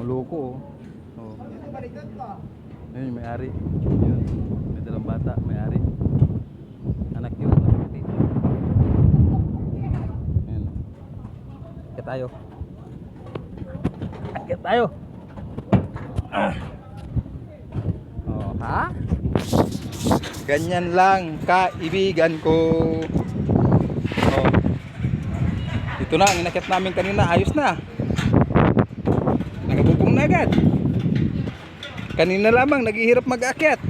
Mga loko oh. oh. Ayun yung may-ari. Yun. May dalang bata, may-ari. Anak yun. Ayun. Akit tayo. Akit tayo. Ah. Oh, ha? Ganyan lang, kaibigan ko. Oh. Ito na, ang inakit namin kanina, ayos na. Agad. Kanina lamang, naghihirap mag-akyat.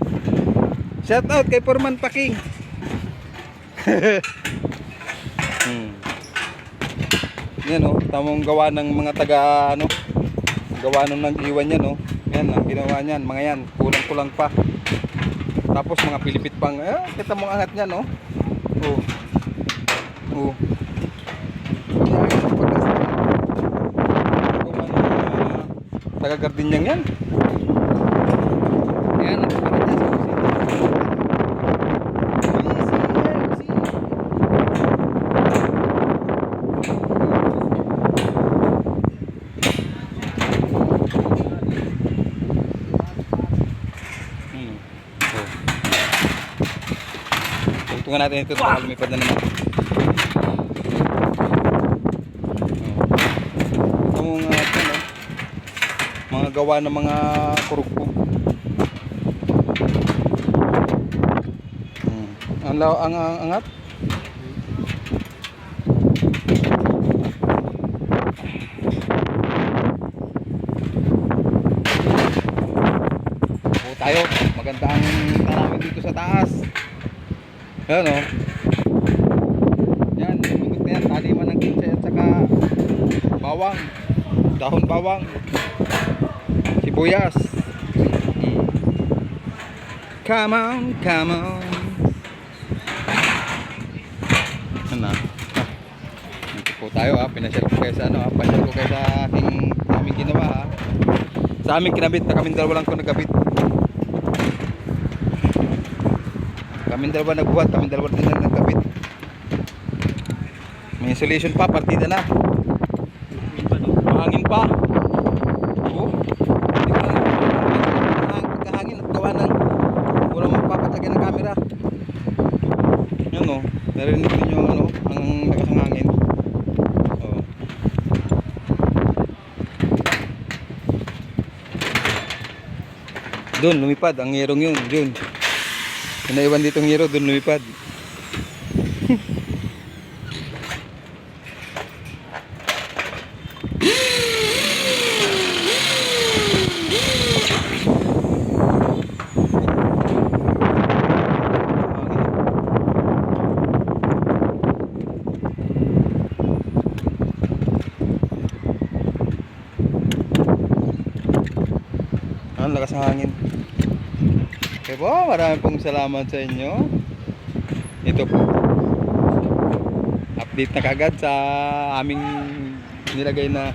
Shout out kay Forman Paking. hmm. Yan oh, tamang gawa ng mga taga ano, gawa nung nag-iwan yan oh. Yan ang ginawa niyan, mga yan, kulang-kulang pa. Tapos mga pilipit pang, eh, kita mo ang angat niyan oh. Oh. Oh. Taga-garden niyang yan. Ayan, ang para dyan sa Hmm. Oh. Tungtungan natin ito para lumipad na naman. Oh. Ito mga ano, mga gawa ng mga kurugpo. Hmm. Ang ang, ang angat. Oo tayo. Maganda ang tanawin dito sa taas. Ayan o. Yan, bundok na yan. Taliman ng kinsa at saka bawang. Dahon bawang. Sibuyas. Come on, come on. Ano na? Dito po tayo ha. Pinasyal ko kayo sa ano ha. Pasyal ko kayo sa aking aming ginawa ha. Sa aming kinabit na kaming dalawa lang ko nagkabit. Kaming dalawa nagbuhat, kaming dalawa din lang nagkabit. May insulation pa, partida na. Mahangin pa. Oo. Hindi ko na mahangin, pagkahangin at gawa ng magpapatagay ng camera. Yan o, narinig ninyo ano, ang lakas. Oo. Doon, lumipad. Ang ngerong yun. Doon. Pinaiwan dito ng ngero, doon lumipad. Ang lakas ng hangin. Okay po, maraming pong salamat sa inyo. Ito po. Update na kagad sa aming nilagay na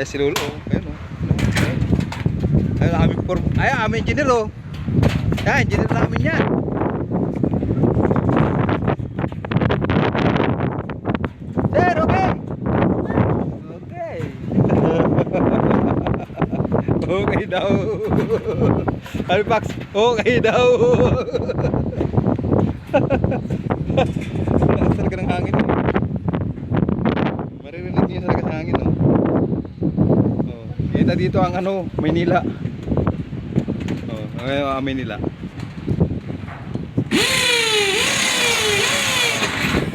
S-roll. Oh, ayun oh. Ayun. Ayun, aming. Ayun, aming engineer oh. Yan, engineer namin yan. Sir, okay? Okay. Okay daw. Alpax, okay daw. Lakas talaga ng hangin. Oh. Maririnig niyo talaga sa hangin. Oh. Oh. Kita dito ang ano, Maynila. Oh, ngayon ang Maynila.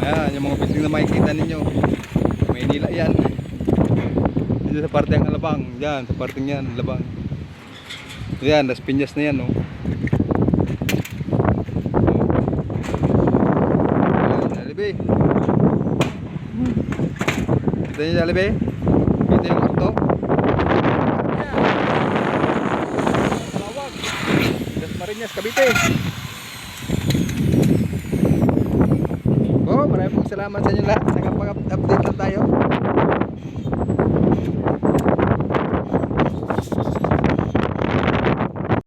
Ayan, yung mga building na makikita ninyo. Maynila yan. Dito sa parte ng Alabang. Yan, sa parte yan, Alabang. Yan, Las Piñas na yan, no. Yan, Jollibee. Kita niyo Jollibee? Kita yung auto? Las Marinas, Cavite. Oh, maraming salamat sa inyo lahat. Nakapag-update lang tayo.